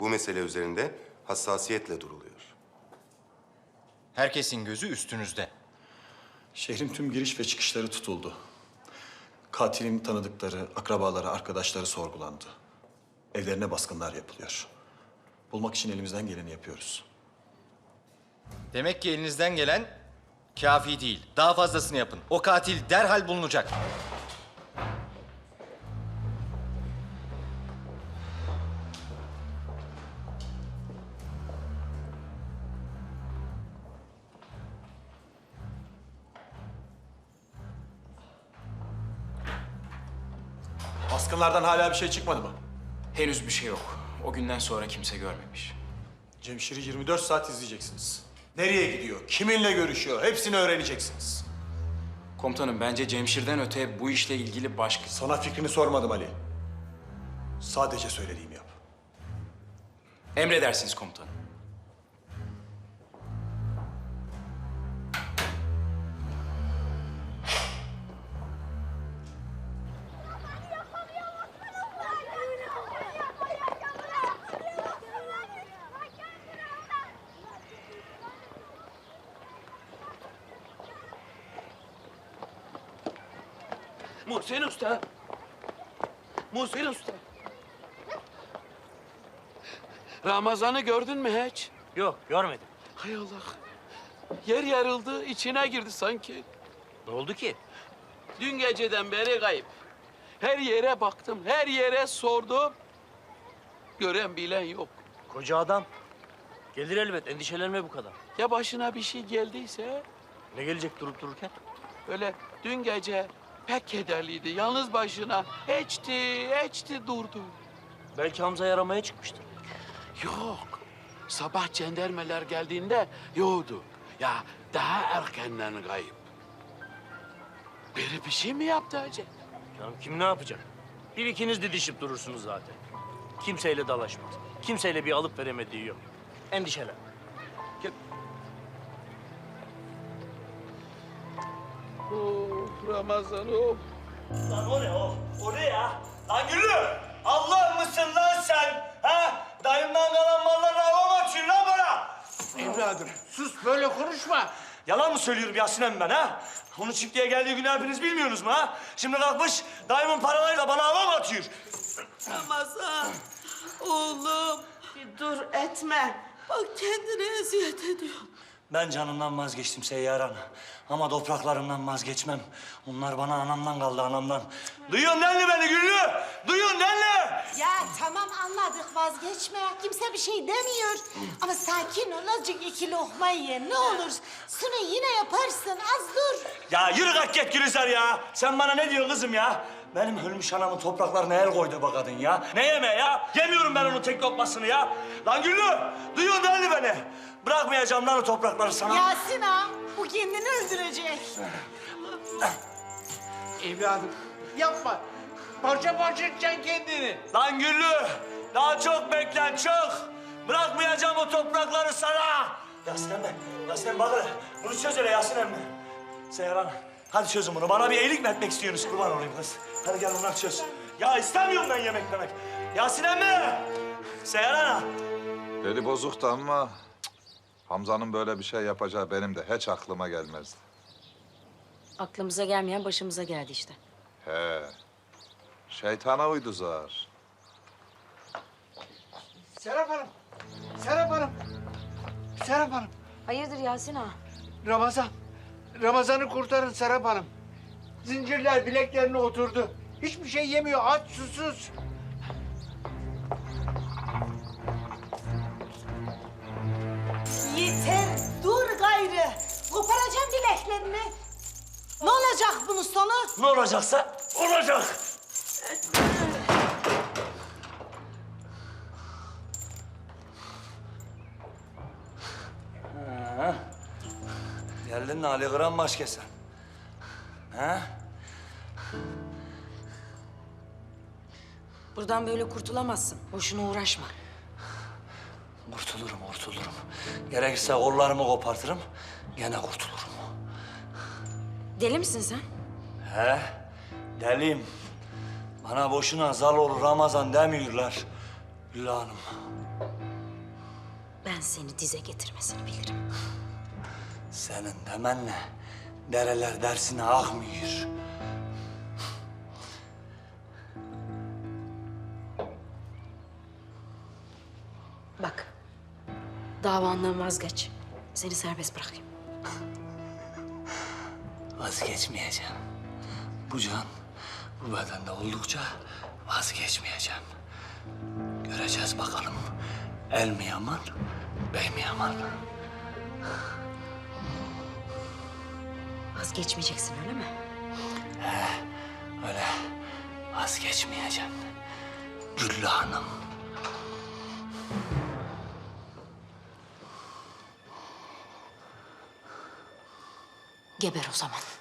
Bu mesele üzerinde hassasiyetle duruluyor. Herkesin gözü üstünüzde. Şehrin tüm giriş ve çıkışları tutuldu. Katilin tanıdıkları, akrabaları, arkadaşları sorgulandı. Evlerine baskınlar yapılıyor. Bulmak için elimizden geleni yapıyoruz. Demek ki elinizden gelen kafi değil. Daha fazlasını yapın. O katil derhal bulunacak. Baskınlardan hala bir şey çıkmadı mı? Henüz bir şey yok. O günden sonra kimse görmemiş. Cemşir'i 24 saat izleyeceksiniz. Nereye gidiyor, kiminle görüşüyor hepsini öğreneceksiniz. Komutanım bence Cemşir'den öte bu işle ilgili başka... Sana fikrini sormadım Ali. Sadece söylediğimi yap. Emredersiniz komutanım. Muhsin Usta. Muhsin Usta. Ramazan'ı gördün mü hiç? Yok görmedim. Hay Allah. Yer yarıldı, içine girdi sanki. Ne oldu ki? Dün geceden beri kayıp. Her yere baktım, her yere sordum. Gören bilen yok. Koca adam. Gelir elbet endişelenme bu kadar. Ya başına bir şey geldiyse? Ne gelecek durup dururken? Öyle dün gece pek kederliydi. Yalnız başına içti, içti durdu. Belki Hamza'yı aramaya çıkmıştır. Yok. Sabah cendermeler geldiğinde yoktu. Ya daha erkenden kayıp. Biri bir şey mi yaptı acaba? Canım kim ne yapacak? Bir ikiniz didişip durursunuz zaten. Kimseyle dalaşmaz. Kimseyle bir alıp veremediği yok. Endişelen. Oh Ramazan oh. Lan o ne o? O ne ya? Lan Güllü! Allah mısın lan sen? Ha? Dayımdan kalan malları hava mı atıyorsun lan bana? Evladım sus böyle konuşma. Yalan mı söylüyorum Yasin emmi ben ha? Onun çiftliğe geldiği günü hepiniz bilmiyorsunuz mu ha? Şimdi kalkmış dayımın paralarıyla bana hava mı atıyor? Ramazan, oğlum bir dur etme. Bak kendini eziyet ediyor. Ben canımdan vazgeçtim Seyyar Ana. Ama topraklarımdan vazgeçmem. Onlar bana anamdan kaldı anamdan. Duyuyorsun değil mi beni Güllü? Duyuyorsun değil mi? Ya tamam anladık vazgeçme. Kimse bir şey demiyor. Ama sakin ol azıcık iki lokma ye ne olur. Sonra yine yaparsın az dur. Ya yürü kalk git Gülizar ya. Sen bana ne diyorsun kızım ya? Benim ölmüş anamın topraklarına el koydu bu kadın ya. Ne yeme ya? Yemiyorum ben onun tek lokmasını ya. Lan Güllü, duyuyorsun değil mi beni? Bırakmayacağım lan o toprakları sana. Yasin ağa bu kendini öldürecek. Evladım yapma. Parça parça edeceksin kendini. Lan Güllü, daha çok beklen çok. Bırakmayacağım o toprakları sana. Yasin emmi, Yasin emmi bak hele. Bunu çöz hele Yasin emmi. Seyran, hadi çözün bunu. Bana bir iyilik mi etmek istiyorsunuz? Kurban olayım kız. Hadi gel bunları çöz. Ya istemiyorum ben yemek yemek. Yasin emmi! Seyran Beli bozuktu ama Hamza'nın böyle bir şey yapacağı benim de hiç aklıma gelmezdi. Aklımıza gelmeyen başımıza geldi işte. He. Şeytana uydu zar. Serap Hanım, Serap Hanım, Serap Hanım. Hayırdır Yasin ağa? Ramazan, Ramazan'ı kurtarın Serap Hanım. Zincirler bileklerine oturdu. Hiçbir şey yemiyor, aç susuz. Olacak bunun sonu? Ne olacaksa olacak. Ha. Geldin Ali Kıran baş kesen? Ha? Buradan böyle kurtulamazsın. Boşuna uğraşma. Kurtulurum, kurtulurum. Gerekirse kollarımı kopartırım, gene kurtulurum. Deli misin sen? He, deliyim. Bana boşuna zal olur Ramazan demiyorlar. Güllü Hanım. Ben seni dize getirmesini bilirim. Senin demenle dereler dersine akmıyor. Bak, davandan vazgeç. Seni serbest bırakayım. Vazgeçmeyeceğim. Bu can bu bedende oldukça vazgeçmeyeceğim. Göreceğiz bakalım. El mi yaman, bey mi yaman? Vazgeçmeyeceksin öyle mi? Öyle vazgeçmeyeceğim. Güllü Hanım. Geber o zaman.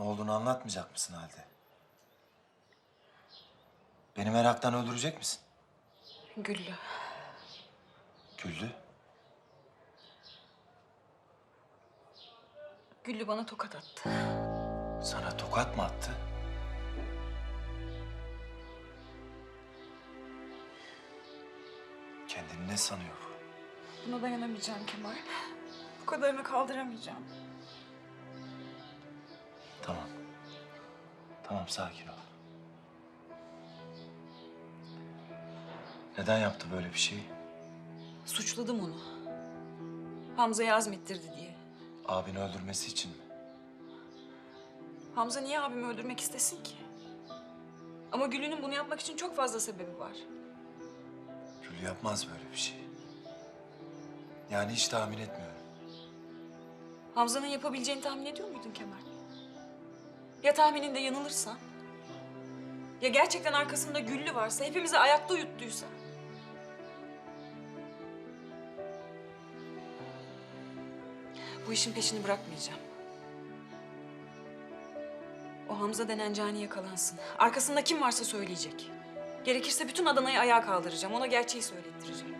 Ne olduğunu anlatmayacak mısın Halide? Beni meraktan öldürecek misin? Güllü. Güllü. Güllü bana tokat attı. Sana tokat mı attı? Kendini ne sanıyor bu? Buna dayanamayacağım Kemal. Bu kadarını kaldıramayacağım. Tamam. Tamam sakin ol. Neden yaptı böyle bir şeyi? Suçladım onu. Hamza'yı azmettirdi diye. Abini öldürmesi için mi? Hamza niye abimi öldürmek istesin ki? Ama Güllü'nün bunu yapmak için çok fazla sebebi var. Gül yapmaz böyle bir şey. Yani hiç tahmin etmiyorum. Hamza'nın yapabileceğini tahmin ediyor muydun Kemal? Ya tahmininde yanılırsan? Ya gerçekten arkasında Güllü varsa, hepimizi ayakta uyuttuysa? Bu işin peşini bırakmayacağım. O Hamza denen cani yakalansın. Arkasında kim varsa söyleyecek. Gerekirse bütün Adana'yı ayağa kaldıracağım. Ona gerçeği söylettireceğim.